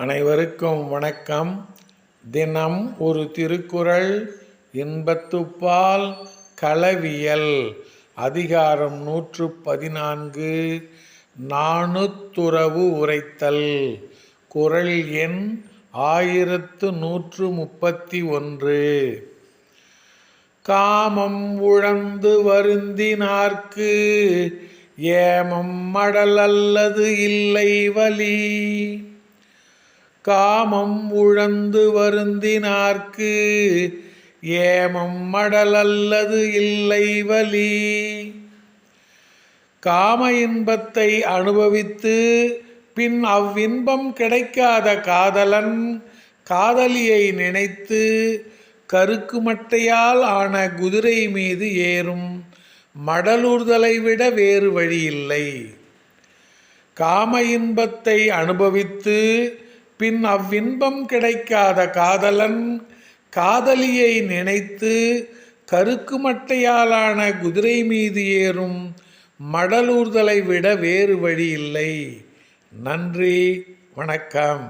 அனைவருக்கும் வணக்கம். தினம் ஒரு திருக்குறள் இன்பத்துப்பால் களவியல் அதிகாரம் நூற்று பதினான்கு நாணுத்துறவு உரைத்தல் குறள் எண் ஆயிரத்து நூற்று முப்பத்தி ஒன்று காமம் உழந்து வருந்தினார்க்கு ஏமம் மடல் அல்லது இல்லை வலி. காமம் உழந்து வருந்தினார்க்கு ஏமம் மடல் அல்லது இல்லை வலி. காம இன்பத்தை அனுபவித்து பின் அவ்வின்பம் கிடைக்காத காதலன் காதலியை நினைத்து கருக்கு மட்டையால் ஆன குதிரை மீது ஏறும் மடலூர்தலை விட வேறு வழியில்லை காம இன்பத்தை அனுபவித்து பின் அவ்வின்பம் கிடைக்காத காதலன் காதலியை நினைத்து கருக்கு மட்டையாலான குதிரை மீது ஏறும் மடலூர்தலை விட வேறு வழி இல்லை. நன்றி வணக்கம்.